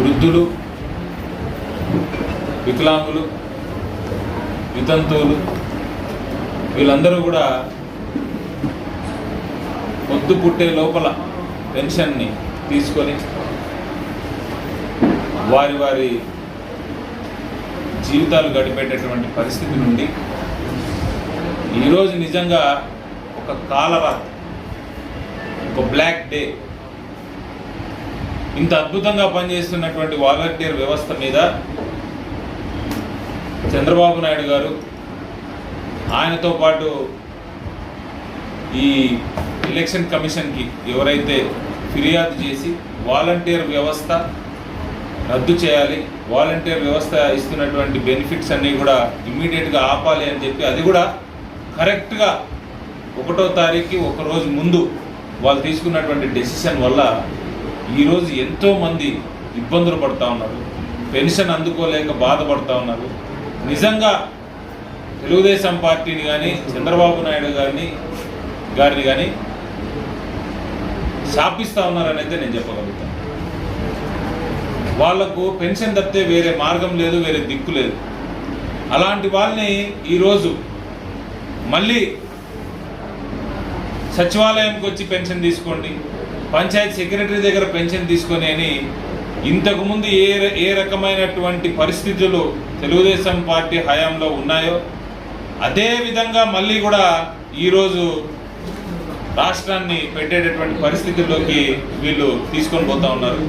వృద్ధులు వికలాంగులు వితంతువులు వీళ్ళందరూ కూడా పొద్దు పుట్టే లోపల పెన్షన్ని తీసుకొని వారి వారి జీవితాలు గడిపేటటువంటి పరిస్థితి నుండి ఈరోజు నిజంగా ఒక కాలరా ఒక బ్లాక్ డే ఇంత అద్భుతంగా పనిచేస్తున్నటువంటి వాలంటీర్ వ్యవస్థ మీద చంద్రబాబు నాయుడు గారు ఆయనతో పాటు ఈ ఎలక్షన్ కమిషన్కి ఎవరైతే ఫిర్యాదు చేసి వాలంటీర్ వ్యవస్థ రద్దు చేయాలి వాలంటీర్ వ్యవస్థ ఇస్తున్నటువంటి బెనిఫిట్స్ అన్నీ కూడా ఇమ్మీడియట్గా ఆపాలి అని చెప్పి అది కూడా కరెక్ట్గా ఒకటో తారీఖు ఒక రోజు ముందు వాళ్ళు తీసుకున్నటువంటి డెసిషన్ వల్ల ఈరోజు ఎంతోమంది ఇబ్బందులు పడుతూ ఉన్నారు. పెన్షన్ అందుకోలేక బాధపడుతూ ఉన్నారు. నిజంగా తెలుగుదేశం పార్టీని కానీ చంద్రబాబు నాయుడు గారిని గారిని కానీ శాపిస్తూ ఉన్నారని అయితే నేను చెప్పగలుగుతాను వాళ్ళకు పెన్షన్ తప్పితే వేరే మార్గం లేదు వేరే దిక్కు లేదు. అలాంటి వాళ్ళని ఈరోజు మళ్ళీ సచివాలయంకి వచ్చి పెన్షన్ తీసుకోండి. పంచాయత్ సెక్రటరీ దగ్గర పెన్షన్ తీసుకొని అని ఇంతకుముందు ఏ ఏ రకమైనటువంటి పరిస్థితులు తెలుగుదేశం పార్టీ హయాంలో ఉన్నాయో అదే విధంగా మళ్ళీ కూడా ఈరోజు రాష్ట్రాన్ని పెట్టేటటువంటి పరిస్థితుల్లోకి వీళ్ళు తీసుకొని పోతా ఉన్నారు.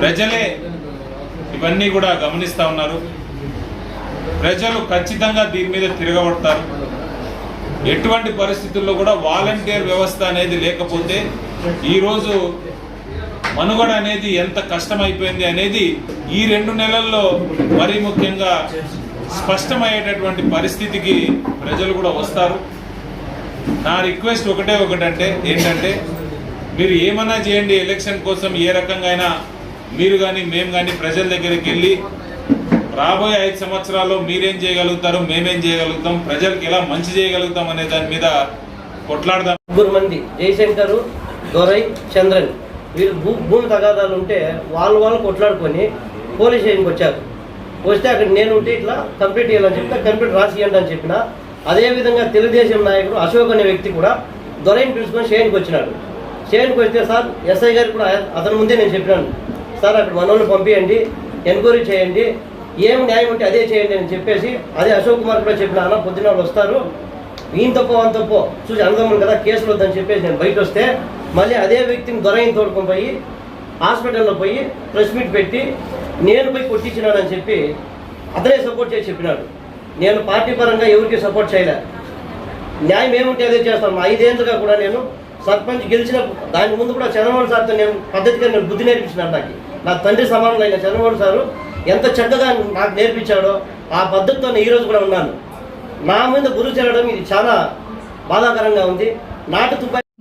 ప్రజలే ఇవన్నీ కూడా గమనిస్తూ ఉన్నారు. ప్రజలు ఖచ్చితంగా దీని మీద తిరగబడతారు. ఎటువంటి పరిస్థితుల్లో కూడా వాలంటీర్ వ్యవస్థ అనేది లేకపోతే ఈరోజు మనుగడ అనేది ఎంత కష్టమైపోయింది అనేది ఈ రెండు నెలల్లో మరీ ముఖ్యంగా స్పష్టమయ్యేటటువంటి పరిస్థితికి ప్రజలు కూడా వస్తారు. నా రిక్వెస్ట్ ఒకటే ఒకటంటే ఏంటంటే మీరు ఏమన్నా చేయండి ఎలక్షన్ కోసం ఏ రకంగా అయినా మీరు కానీ మేము కానీ ప్రజల దగ్గరికి వెళ్ళి రాబోయే ఐదు సంవత్సరాల్లో మీరేం చేయగలుగుతారు మేమేం చేయగలుగుతాం ప్రజలకు ఎలా మంచి చేయగలుగుతాం అనే దాని మీద కొట్లాడదాం. ముగ్గురు మంది. జయశంకర్ దొరై చంద్రన్ వీళ్ళు భూ భూమి తగాదాలు ఉంటే వాళ్ళు వాళ్ళు కొట్లాడుకొని పోలీస్ స్టేషన్కి వచ్చారు. వస్తే అక్కడ నేను ఉంటే ఇట్లా కంప్లీట్ చేయాలని చెప్తే కంప్లీట్ రాసి అని చెప్పిన అదేవిధంగా తెలుగుదేశం నాయకుడు అశోక్ అనే వ్యక్తి కూడా దొరైని పిలుచుకొని స్టేషన్కి వచ్చినాడు. స్టేషన్కి వస్తే సార్ ఎస్ఐ గారు కూడా అతని ముందే నేను చెప్పినాను. సార్ అక్కడ మనోళ్ళు పంపించండి ఎంక్వైరీ చేయండి ఏం న్యాయం ఉంటే అదే చేయండి అని చెప్పేసి అదే అశోక్ కుమార్ కూడా చెప్పిన అన్న పొద్దున వాళ్ళు వస్తారు ఈయన తప్పో అంత తప్పో చూసి అందరం కదా కేసులు వద్దని చెప్పేసి నేను బయట వస్తే మళ్ళీ అదే వ్యక్తిని దొరైన తోడుకొని పోయి హాస్పిటల్లో పోయి ప్రెస్ మీట్ పెట్టి నేను పోయి కొట్టించినానని చెప్పి అతనే సపోర్ట్ చేసి చెప్పినాడు. నేను పార్టీ పరంగా ఎవరికి సపోర్ట్ చేయలే. న్యాయం ఏముంటే అదే చేస్తాను. ఐదేళ్ళుగా కూడా నేను సర్పంచ్ గెలిచిన దానికి ముందు కూడా చంద్రబాబు సార్తో నేను పద్ధతిగా నేను బుద్ధి నేర్పించినాను నాకు. నా తండ్రి సమానంలో అయిన చంద్రబాబు సారు ఎంత చక్కగా నాకు నేర్పించాడో ఆ పద్ధతితో నేను ఈరోజు కూడా ఉన్నాను. నా మీద గురువు చేరడం ఇది చాలా బాధాకరంగా ఉంది. నాటు తుపాకీ